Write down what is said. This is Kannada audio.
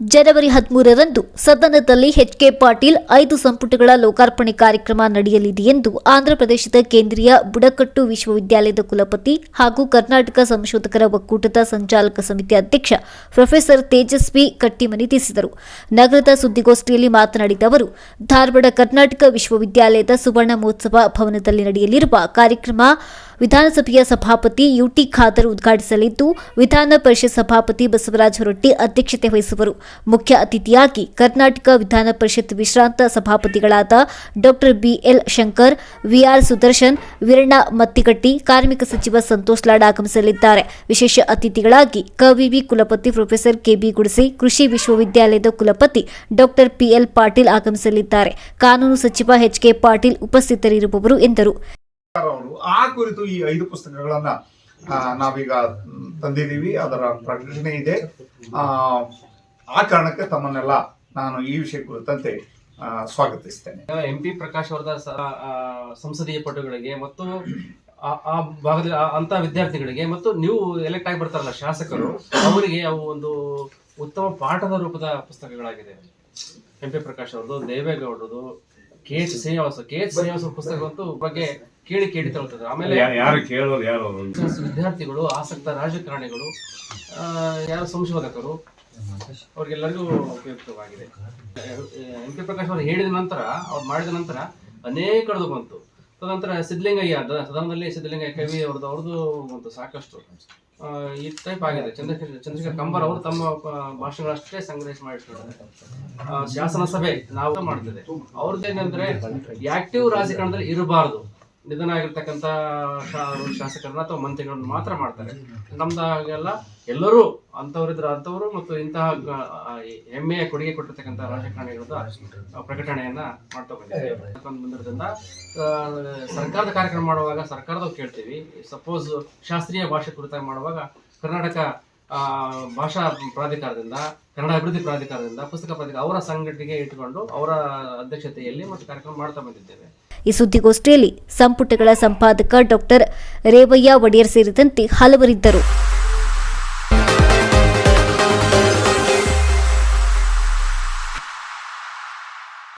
ಜನವರಿ ಹದಿಮೂರರಂದು ಸದನದಲ್ಲಿ ಎಚ್ಕೆ ಪಾಟೀಲ್ ಐದು ಸಂಪುಟಗಳ ಲೋಕಾರ್ಪಣೆ ಕಾರ್ಯಕ್ರಮ ನಡೆಯಲಿದೆ ಎಂದು ಆಂಧ್ರಪ್ರದೇಶದ ಕೇಂದ್ರೀಯ ಬುಡಕಟ್ಟು ವಿಶ್ವವಿದ್ಯಾಲಯದ ಕುಲಪತಿ ಹಾಗೂ ಕರ್ನಾಟಕ ಸಂಶೋಧಕರ ಒಕ್ಕೂಟದ ಸಂಚಾಲಕ ಸಮಿತಿ ಅಧ್ಯಕ್ಷ ಪ್ರೊಫೆಸರ್ ತೇಜಸ್ವಿ ಕಟ್ಟಿಮನಿ ತಿಳಿಸಿದರು. ನಗರದ ಸುದ್ದಿಗೋಷ್ಠಿಯಲ್ಲಿ ಮಾತನಾಡಿದ ಅವರು, ಧಾರವಾಡ ಕರ್ನಾಟಕ ವಿಶ್ವವಿದ್ಯಾಲಯದ ಸುವರ್ಣ ಮಹೋತ್ಸವ ಭವನದಲ್ಲಿ ನಡೆಯಲಿರುವ ಕಾರ್ಯಕ್ರಮ ವಿಧಾನಸಭೆಯ ಸಭಾಪತಿ ಯುಟಿ ಖಾದರ್ ಉದ್ಘಾಟಿಸಲಿದ್ದು, ವಿಧಾನ ಪರಿಷತ್ ಸಭಾಪತಿ ಬಸವರಾಜ ಹೊರಟ್ಟಿ ಅಧ್ಯಕ್ಷತೆ ವಹಿಸುವರು. ಮುಖ್ಯ ಅತಿಥಿಯಾಗಿ ಕರ್ನಾಟಕ ವಿಧಾನ ಪರಿಷತ್ ವಿಶ್ರಾಂತ ಸಭಾಪತಿಗಳಾದ doctor B L Shankar, V R Sudarshan, Veeranna Mattigatti, ಕಾರ್ಮಿಕ ಸಚಿವ ಸಂತೋಷ್ ಲಾಡ್ ಆಗಮಿಸಲಿದ್ದಾರೆ. ವಿಶೇಷ ಅತಿಥಿಗಳಾಗಿ ಕವಿವಿ ಕುಲಪತಿ ಪ್ರೊಫೆಸರ್ ಕೆಬಿ ಗುಡಿಸಿ, ಕೃಷಿ ವಿಶ್ವವಿದ್ಯಾಲಯದ ಕುಲಪತಿ ಡಾಕ್ಟರ್ ಪಿಎಲ್ ಪಾಟೀಲ್ ಆಗಮಿಸಲಿದ್ದಾರೆ. ಕಾನೂನು ಸಚಿವ ಎಚ್ಕೆ ಪಾಟೀಲ್ ಉಪಸ್ಥಿತರಿರುವವರು ಎಂದರು. ಅವರು. ಆ ಕುರಿತು ಈ ಐದು ಪುಸ್ತಕಗಳನ್ನ ನಾವೀಗ ತಂದಿದ್ದೀವಿ. ಅದರ ಪ್ರಕಟಣೆ ಇದೆ. ಆ ಕಾರಣಕ್ಕೆ ತಮ್ಮನ್ನೆಲ್ಲ ನಾನು ಈ ವಿಷಯ ಕುರಿತಂತೆ ಸ್ವಾಗತಿಸ್ತೇನೆ. ಎಂ ಪಿ ಪ್ರಕಾಶ್ ಅವರದ ಸ- ಸಂಸದೀಯ ಪಟುಗಳಿಗೆ ಮತ್ತು ಆ- ಆ ಭಾಗದ ಅಂತ ವಿದ್ಯಾರ್ಥಿಗಳಿಗೆ ಮತ್ತು ನೀವು ಎಲೆಕ್ಟ್ ಆಗಿ ಬರ್ತಾರಲ್ಲ ಶಾಸಕರು, ಅವರಿಗೆ ಅವು ಒಂದು ಉತ್ತಮ ಪಾಠದ ರೂಪದ ಪುಸ್ತಕಗಳಾಗಿದೆ ಎಂ ಪಿ ಪ್ರಕಾಶ್ ಅವ್ರದ್ದು ದೇವೇಗೌಡರದು K H Srinivasa K H Srinivasa ಪುಸ್ತಕವಂತೂ ಬಗ್ಗೆ ಕೇಳಿ ಕೇಳಿ ತಗೊಳ್ತದೆ ಆಮೇಲೆ ಯಾ- ಯಾರು ಕೇಳೋರು ಯಾರು ಅವರು? ವಿದ್ಯಾರ್ಥಿಗಳು ಆಸಕ್ತ ರಾಜಕಾರಣಿಗಳು ಆ, ಯಾರು ಸಂಶೋಧಕರು ಅವ್ರಿಗೆಲ್ಲರಿಗೂ ಉಪಯುಕ್ತವಾಗಿದೆ. ಎಂ ಪಿ ಪ್ರಕಾಶ್ ಅವರು ಹೇಳಿದ ನಂತರ ಅವ್ರು ಮಾಡಿದ ನಂತರ ಅನೇಕರದು ಬಂತು. ತದನಂತರ ಸಿದ್ಧಲಿಂಗಯ್ಯ ಸದನದಲ್ಲಿ ಸಿದ್ಧಲಿಂಗಯ್ಯ ಕವಿ ಅವ್ರದ್ದು ಅವ್ರದ್ದು ಒಂದು ಸಾಕಷ್ಟು. ಈ ಟೈಪ್ ಆಗಿದೆ. ಚಂದ್ರಶೇಖರ್ ಚಂದ್ರಶೇಖರ್ ಕಂಬರ್ ಅವರು ತಮ್ಮ ಭಾಷೆಗಳಷ್ಟೇ ಸಂಗ್ರಹಿಸಿ ಆ, ಶಾಸನ ಸಭೆ ನಾವು ಮಾಡ್ತಿದೆ ಅವ್ರದ್ದೇನಂದ್ರೆ ಆಕ್ಟಿವ್ ರಾಜಕಾರಣದಲ್ಲಿ ಇರಬಾರ್ದು. ನಿಧನ ಆಗಿರ್ತಕ್ಕಂಥ ಶಾಸಕರನ್ನ ಅಥವಾ ಮಂತ್ರಿಗಳನ್ನ ಮಾತ್ರ ಮಾಡ್ತಾರೆ. ನಮ್ದಾಗೆಲ್ಲ ಎಲ್ಲರೂ ಅಂಥವ್ರಿದ್ರ ಅಂತವ್ರು ಮತ್ತು ಇಂತಹ ಹೆಮ್ಮೆಯ ಕೊಡುಗೆ ಕೊಟ್ಟಿರ್ತಕ್ಕಂಥ ರಾಜಕಾರಣಿಗಳ ಪ್ರಕಟಣೆಯನ್ನ ಮಾಡ್ತಾ ಬಂದಿರೋದ್ರಿಂದ ಸರ್ಕಾರದ ಕಾರ್ಯಕ್ರಮ ಮಾಡುವಾಗ ಸರ್ಕಾರದವ್ರು ಕೇಳ್ತೀವಿ. ಸಪೋಸ್ ಶಾಸ್ತ್ರೀಯ ಭಾಷೆ ಕುರಿತಾಗಿ ಮಾಡುವಾಗ ಕರ್ನಾಟಕ ಭಾಷಾ ಪ್ರಾಧಿಕಾರದಿಂದ, ಕನ್ನಡ ಅಭಿವೃದ್ಧಿ ಪ್ರಾಧಿಕಾರದಿಂದ, ಪುಸ್ತಕ ಪ್ರಾಧಿಕಾರ ಅವರ ಸಂಘಟನೆಗೆ ಇಟ್ಟುಕೊಂಡು ಅವರ ಅಧ್ಯಕ್ಷತೆಯಲ್ಲಿ ಮತ್ತು ಕಾರ್ಯಕ್ರಮ ಮಾಡ್ತಾ ಬಂದಿದ್ದೇವೆ. ಈ ಸುದ್ದಿಗೋಷ್ಠಿಯಲ್ಲಿ ಸಂಪುಟಗಳ ಸಂಪಾದಕ ಡಾಕ್ಟರ್ ರೇವಯ್ಯ ಒಡೆಯರ್ ಸೇರಿದಂತೆ ಹಲವರಿದ್ದರು.